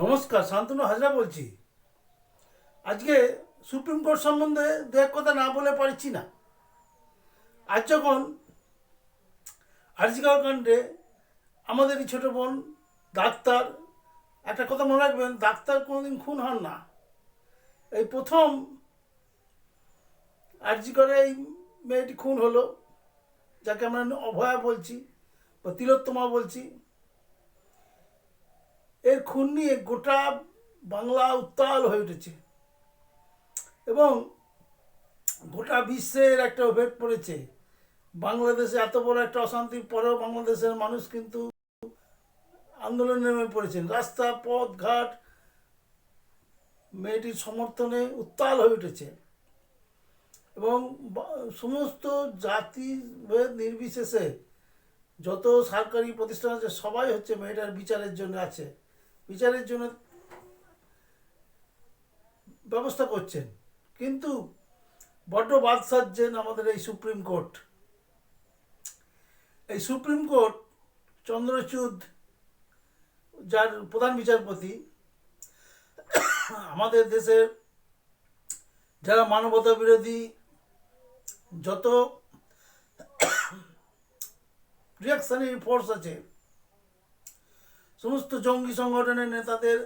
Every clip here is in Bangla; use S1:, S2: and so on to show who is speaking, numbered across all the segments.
S1: নমস্কার, শান্তনু হাজরা বলছি। আজকে সুপ্রিম কোর্ট সম্বন্ধে দু এক কথা না বলে পারছি না। আজ যখন আর্জিগাঁও কাণ্ডে আমাদেরই ছোটো বোন ডাক্তার, একটা কথা মনে রাখবেন, ডাক্তার কোনোদিন খুন হন না। এই প্রথম আর্জি করে এই মেয়েটি খুন হলো, যাকে আমরা অভয়া বলছি বা তিলোত্তমা বলছি। এর খুন নিয়ে গোটা বাংলা উত্তাল হয়ে উঠেছে। এবং গোটা বিশ্বের একটা ভেট পড়েছে। বাংলাদেশে এত বড় একটা অশান্তির পরেও বাংলাদেশের মানুষ কিন্তু আন্দোলনে নেমে পড়েছেন। রাস্তা, পথ, ঘাট, মেয়েটির সমর্থনে উত্তাল হয়ে উঠেছে। এবং সমস্ত জাতিভেদ নির্বিশেষে যত সরকারি প্রতিষ্ঠান আছে, সবাই হচ্ছে মেয়েটার বিচারের জন্য আছে। বিচারের জন্য ব্যবস্থা করছেন। কিন্তু বড্ড বাদ সাজছেন আমাদের এই সুপ্রিম কোর্ট। এই সুপ্রিম কোর্ট চন্দ্রচূড়, যার প্রধান বিচারপতি, আমাদের দেশের যারা মানবতা বিরোধী যত রিয়াকশনারি ফোর্স আছে সমস্ত জঙ্গি সংগঠনের নেতাদের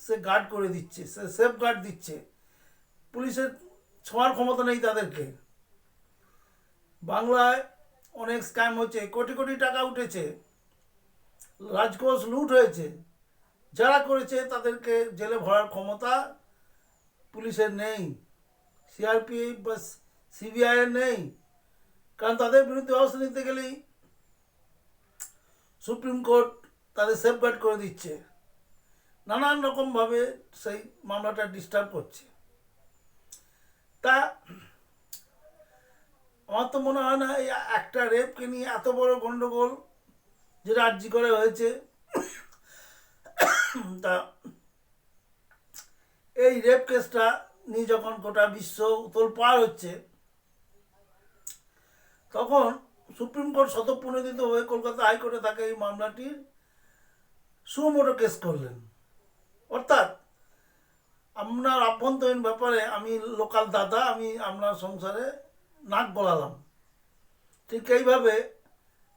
S1: সে গার্ড করে দিচ্ছে, সে সেফ গার্ড দিচ্ছে। পুলিশের ছোঁয়ার ক্ষমতা নেই তাদেরকে। বাংলায় অনেক স্ক্যাম হচ্ছে, কোটি কোটি টাকা উঠেছে, রাজকোষ লুট হয়েছে। যারা করেছে তাদেরকে জেলে ভরার ক্ষমতা পুলিশের নেই সিআরপিএফ বা সিবিআইয়ের নেই। কারণ তাদের বিরুদ্ধে ব্যবস্থা নিতে গেলেই সুপ্রিম কোর্ট তাদের সেফগার্ড করে দিচ্ছে। নানান রকমভাবে সেই মামলাটা ডিস্টার্ব করছে। তা, আমার তো মনে হয় না এই একটা রেপকে নিয়ে এত বড় গণ্ডগোল যেটা আর্জি করে হয়েছে। তা, এই রেপ কেসটা নিয়ে যখন গোটা বিশ্ব উতল পার হচ্ছে, তখন সুপ্রিম কোর্ট শতপ্রণোদিত হয়ে কলকাতা হাইকোর্টে তাকে এই মামলাটির সুমোটো কেস করলেন। অর্থাৎ আপনার আভ্যন্তরীণ ব্যাপারে আমি লোকাল দাদা, আমি আপনার সংসারে নাক গলালাম। ঠিক এইভাবে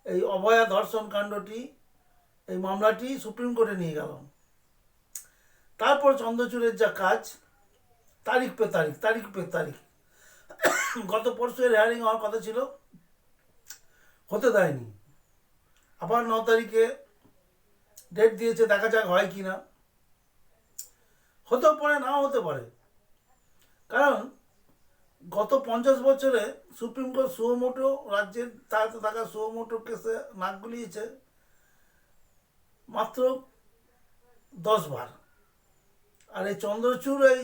S1: এই অভয়া ধর্ষণ কাণ্ডটি, এই মামলাটি সুপ্রিম কোর্টে নিয়ে গেলাম। তারপর চন্দ্রচূড়ের যা কাজ, তারিখ পে তারিখ তারিখ পে তারিখ। গত পরশু এর হেয়ারিং হওয়ার কথা ছিল, হতে দেয়নি। আবার ন তারিখে ডেট দিয়েছে, দেখা যাক হয় কি না হতেও পারে, নাও হতে পারে। কারণ গত পঞ্চাশ বছরে সুপ্রিম কোর্ট সুমোটো রাজ্যের তাতে থাকা সুমোটো কেসে নাক গুলিয়েছে মাত্র দশ বার। আর এই চন্দ্রচূড় এই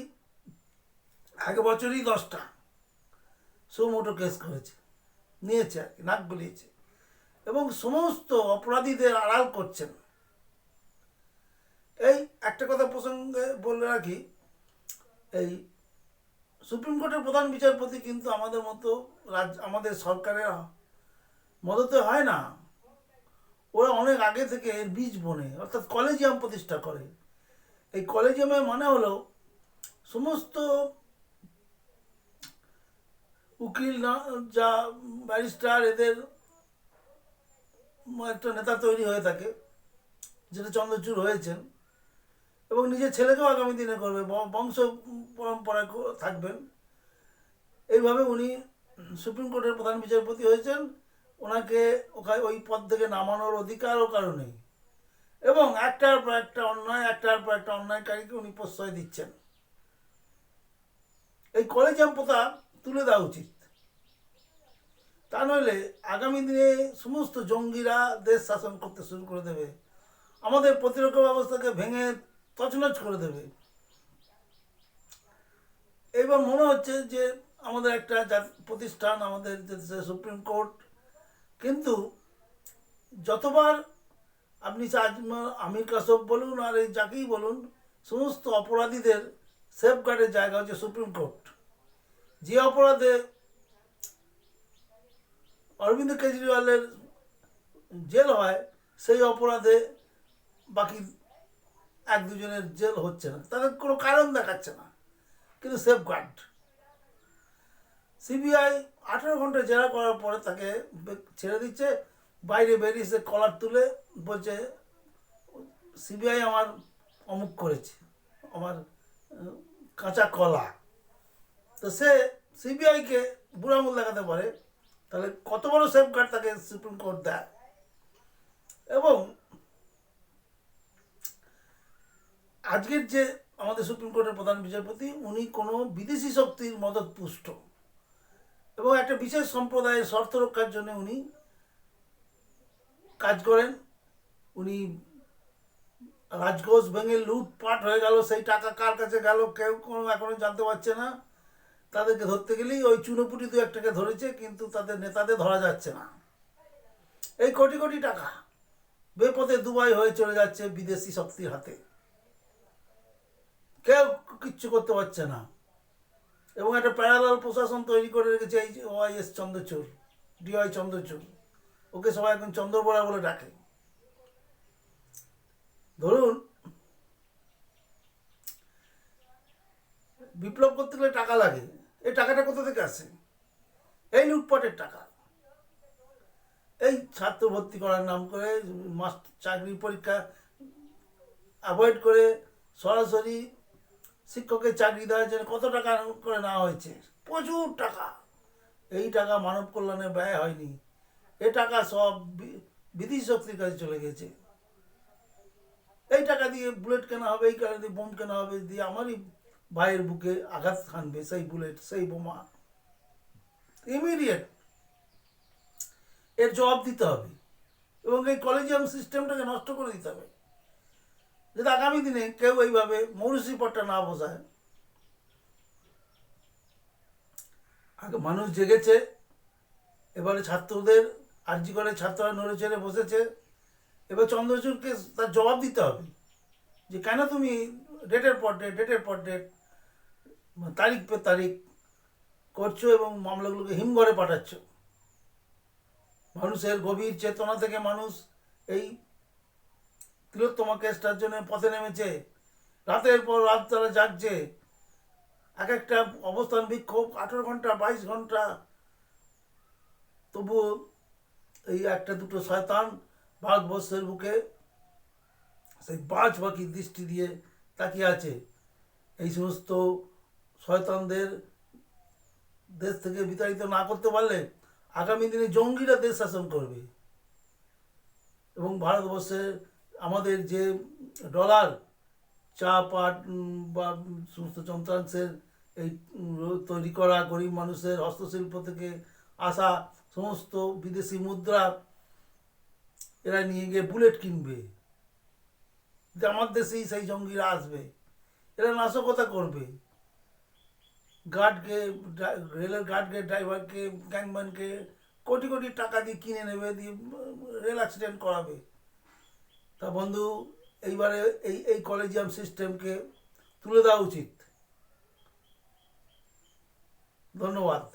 S1: এক বছরই দশটা সুমোটো কেস করেছে, নিয়েছে নাক গুলিয়েছে। এবং সমস্ত অপরাধীদের আড়াল করছেন। এই একটা কথা প্রসঙ্গে বলে রাখি, এই সুপ্রিম কোর্টের প্রধান বিচারপতি কিন্তু আমাদের মতো রাজ্য, আমাদের সরকারের মদতে হয় না। ওরা অনেক আগে থেকে এর বীজ বনে, অর্থাৎ কলেজিয়াম প্রতিষ্ঠা করে। এই কলেজিয়ামের মানে হলো সমস্ত উকিল না, যা ব্যারিস্টার, এদের একটা নেতা তৈরি হয়ে থাকে, যেটা চন্দ্রচূড় হয়েছেন এবং নিজের ছেলেকেও আগামী দিনে করবে। বংশ পরম্পরায় থাকবেন। এইভাবে উনি সুপ্রিম কোর্টের প্রধান বিচারপতি হয়েছেন। ওনাকে ওখানে ওই পদ থেকে নামানোর অধিকারও কারও নেই। এবং একটার পর একটা অন্যায়, একটার পর একটা অন্যায়কারীকে উনি প্রশ্রয় দিচ্ছেন। এই কলেজিয়াম প্রথা তুলে দেওয়া উচিত। তা নইলে আগামী দিনে সমস্ত জঙ্গিরা দেশ শাসন করতে শুরু করে দেবে। আমাদের প্রতিরক্ষা ব্যবস্থাকে ভেঙে তছনছ করে দেবে। এবার মনে হচ্ছে যে আমাদের একটা প্রতিষ্ঠান, আমাদের সুপ্রিম কোর্ট, কিন্তু যতবার আপনি আমির কাসব বলুন আর এই যাকেই বলুন, সমস্ত অপরাধীদের সেফগার্ডের জায়গা হচ্ছে সুপ্রিম কোর্ট। যে অপরাধে অরবিন্দ কেজরিওয়ালের জেল হয়, সেই অপরাধে বাকি এক দুজনের জেল হচ্ছে না। তাদের কোনো কারণ দেখাচ্ছে না। কিন্তু সেফ গার্ড সিবিআই আঠেরো ঘণ্টা জেরা করার পরে তাকে ছেড়ে দিচ্ছে। বাইরে বেরিয়ে সে কলার তুলে বলছে সিবিআই আমার অমুক করেছে। আমার কাঁচা কলা তো সে সিবিআইকে বুড়ামূল দেখাতে পারে। তাহলে কত বড় সেফ গার্ড তাকে সুপ্রিম কোর্ট দেয়? এবং আজকের যে আমাদের সুপ্রিম কোর্টের প্রধান বিচারপতি, উনি কোনো বিদেশি শক্তির মদত পুষ্ট। এবং একটা বিশেষ সম্প্রদায়ের স্বার্থ রক্ষার জন্য উনি কাজ করেন। উনি রাজঘোষ ভেঙে লুটপাট হয়ে গেল, সেই টাকা কার কাছে গেল কেউ কোনো এখনও জানতে পারছে না। তাদেরকে ধরতে গেলেই ওই চুনোপুটি দু একটাকে ধরেছে, কিন্তু তাদের নেতাদের ধরা যাচ্ছে না। এই কোটি কোটি টাকা বেপথে দুবাই হয়ে চলে যাচ্ছে বিদেশি শক্তির হাতে। কেউ কিচ্ছু করতে পারছে না। এবং একটা প্যারালাল প্রশাসন তৈরি করে রেখেছে এই Y Y S Chandrachud D Y Chandrachud. Okay সবাই এখন চন্দ্রপড়া বলে ডাকে। ধরুন, বিপ্লব করতে গেলে টাকা লাগে। এই টাকাটা কোথা থেকে আসে? এই লুটপাটের টাকা। এই ছাত্র ভর্তি করার নাম করে মাস্টার চাকরি পরীক্ষা অ্যাভয়েড করে সরাসরি শিক্ষকের চাকরি দেওয়ার জন্য কত টাকা করে নেওয়া হয়েছে? প্রচুর টাকা। এই টাকা মানব কল্যাণে ব্যয় হয়নি। এ টাকা সব বি- বিদেশি শক্তির কাছে চলে গেছে। এই টাকা দিয়ে বুলেট কেনা হবে, এই টাকা দিয়ে বোম কেনা হবে, দিয়ে আমারই ভাইয়ের বুকে আঘাত হানবে, সেই বুলেট, সেই বোমা। ইমিডিয়েট এর জবাব দিতে হবে। এবং এই কলেজিয়াম সিস্টেমটাকে নষ্ট করে দিতে হবে। যাতে আগামী দিনে কেউ এইভাবে মৌরসি পট্টা না বসায় আগে মানুষ জেগেছে, এবারে ছাত্রদের আর্জি করে, ছাত্ররা নড়ে চড়ে বসেছে। এবার চন্দ্রচূড়কে তার জবাব দিতে হবে যে, কেন তুমি ডেটের পর ডেট, ডেটের পর ডেট, তারিখ পে তারিখ করছ এবং মামলাগুলোকে হিমঘরে পাঠাচ্ছ। মানুষের গভীর চেতনা থেকে মানুষ এই তিলোত্তমা কেসটার জন্য পথে নেমেছে। রাতের পর রাত তারা জাগছে। এক একটা অবস্থান বিক্ষোভ, আঠেরো ঘণ্টা, বাইশ ঘণ্টা। তবুও এই একটা দুটো শয়তান ভারতবর্ষের বুকে সেই বাজ পাখি দৃষ্টি দিয়ে তাকিয়ে আছে। এই সমস্ত শয়তানদের দেশ থেকে বিতাড়িত না করতে পারলে আগামী দিনে জঙ্গিরা দেশ শাসন করবে। এবং ভারতবর্ষের আমাদের যে ডলার চা পাট বা, সমস্ত যন্ত্রাংশের এই তৈরি করা গরিব মানুষের হস্তশিল্প থেকে আসা সমস্ত বিদেশি মুদ্রা এরা নিয়ে গিয়ে বুলেট কিনবে। আমার দেশেই সেই জঙ্গিরা আসবে। এরা নাশকতা করবে। গার্ডকে রেলের গার্ডকে, ড্রাইভারকে, গ্যাংম্যানকে কোটি কোটি টাকা দিয়ে কিনে নেবে, দিয়ে রেল অ্যাক্সিডেন্ট করাবে। তা বন্ধু এইবারে এই এই কলেজিয়াম সিস্টেমকে তুলে দেওয়া উচিত। ধন্যবাদ।